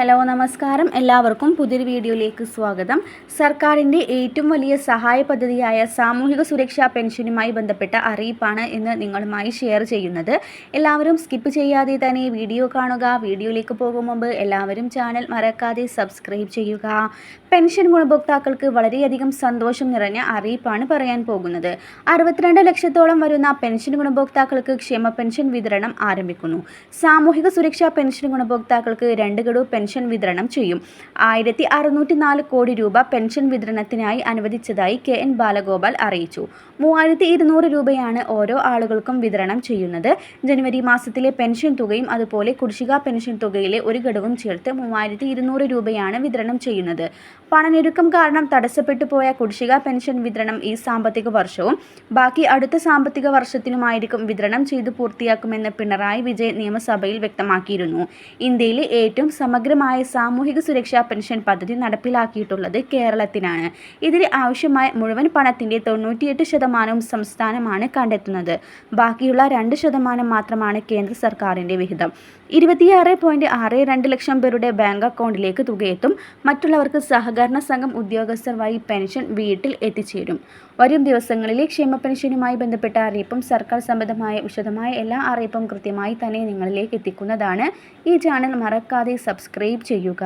Hello നമസ്കാരം. എല്ലാവർക്കും പുതിയൊരു വീഡിയോയിലേക്ക് സ്വാഗതം. സർക്കാരിന്റെ ഏറ്റവും വലിയ സഹായ പദ്ധതിയായ സാമൂഹിക സുരക്ഷാ പെൻഷനുമായി ബന്ധപ്പെട്ട അറിയിപ്പാണ് ഇന്ന് നിങ്ങളുമായി ഷെയർ ചെയ്യുന്നത്. എല്ലാവരും സ്കിപ്പ് ചെയ്യാതെ തന്നെ വീഡിയോ കാണുക. വീഡിയോയിലേക്ക് പോകും മുമ്പ് എല്ലാവരും ചാനൽ മറക്കാതെ സബ്സ്ക്രൈബ് ചെയ്യുക. പെൻഷൻ ഗുണഭോക്താക്കൾക്ക് വളരെയധികം സന്തോഷം നിറഞ്ഞ അറിയിപ്പാണ് പറയാൻ പോകുന്നത്. അറുപത്തിരണ്ട് ലക്ഷത്തോളം വരുന്ന പെൻഷൻ ഗുണഭോക്താക്കൾക്ക് ക്ഷേമ പെൻഷൻ വിതരണം ആരംഭിക്കുന്നു. സാമൂഹിക സുരക്ഷാ പെൻഷൻ ഗുണഭോക്താക്കൾക്ക് രണ്ട് ഗഡു പെൻഷൻ വിതരണം ചെയ്യും. ആയിരത്തി അറുന്നൂറ്റി നാല് കോടി രൂപ പെൻഷൻ വിതരണത്തിനായി അനുവദിച്ചതായി കെ എൻ ബാലഗോപാൽ അറിയിച്ചു. മൂവായിരത്തി ഇരുന്നൂറ് രൂപയാണ് ഓരോ ആളുകൾക്കും വിതരണം ചെയ്യുന്നത്. ജനുവരി മാസത്തിലെ പെൻഷൻ തുകയും അതുപോലെ കുടിശ്ശിക പെൻഷൻ തുകയിലെ ഒരു ഘടവും ചേർത്ത് മൂവായിരത്തി ഇരുന്നൂറ് രൂപയാണ് വിതരണം ചെയ്യുന്നത്. പണഞ്ഞെരുക്കം കാരണം തടസ്സപ്പെട്ടു പോയ കുടിശ്ശിക പെൻഷൻ വിതരണം ഈ സാമ്പത്തിക വർഷവും ബാക്കി അടുത്ത സാമ്പത്തിക വർഷത്തിനുമായിരിക്കും വിതരണം ചെയ്തു പൂർത്തിയാക്കുമെന്ന് പിണറായി വിജയൻ നിയമസഭയിൽ വ്യക്തമാക്കിയിരുന്നു. ഇന്ത്യയിലെ ഏറ്റവും സമഗ്രമായ സാമൂഹിക സുരക്ഷാ പെൻഷൻ പദ്ധതി നടപ്പിലാക്കിയിട്ടുള്ളത് കേരളത്തിനാണ്. ഇതിന് ആവശ്യമായ മുഴുവൻ പണത്തിന്റെ തൊണ്ണൂറ്റിയെട്ട് ശതമാനവും സംസ്ഥാനമാണ് കണ്ടെത്തുന്നത്. ബാക്കിയുള്ള രണ്ട് ശതമാനം മാത്രമാണ് കേന്ദ്ര സർക്കാരിന്റെ വിഹിതം. ഇരുപത്തിയാറ് പോയിന്റ് ആറ് രണ്ട് ലക്ഷം പേരുടെ ബാങ്ക് അക്കൗണ്ടിലേക്ക് തുകയെത്തും. മറ്റുള്ളവർക്ക് സഹകരണ സംഘം ഉദ്യോഗസ്ഥർ വഴി പെൻഷൻ വീട്ടിൽ എത്തിച്ചേരും. വരും ദിവസങ്ങളിലെ ക്ഷേമ പെൻഷനുമായി ബന്ധപ്പെട്ട അറിയിപ്പും സർക്കാർ സംബന്ധമായ വിശദമായ എല്ലാ അറിയിപ്പും കൃത്യമായി തന്നെ നിങ്ങളിലേക്ക് എത്തിക്കുന്നതാണ്. ഈ ചാനൽ മറക്കാതെ സബ്സ്ക്രൈബ് ചെയ്യുക.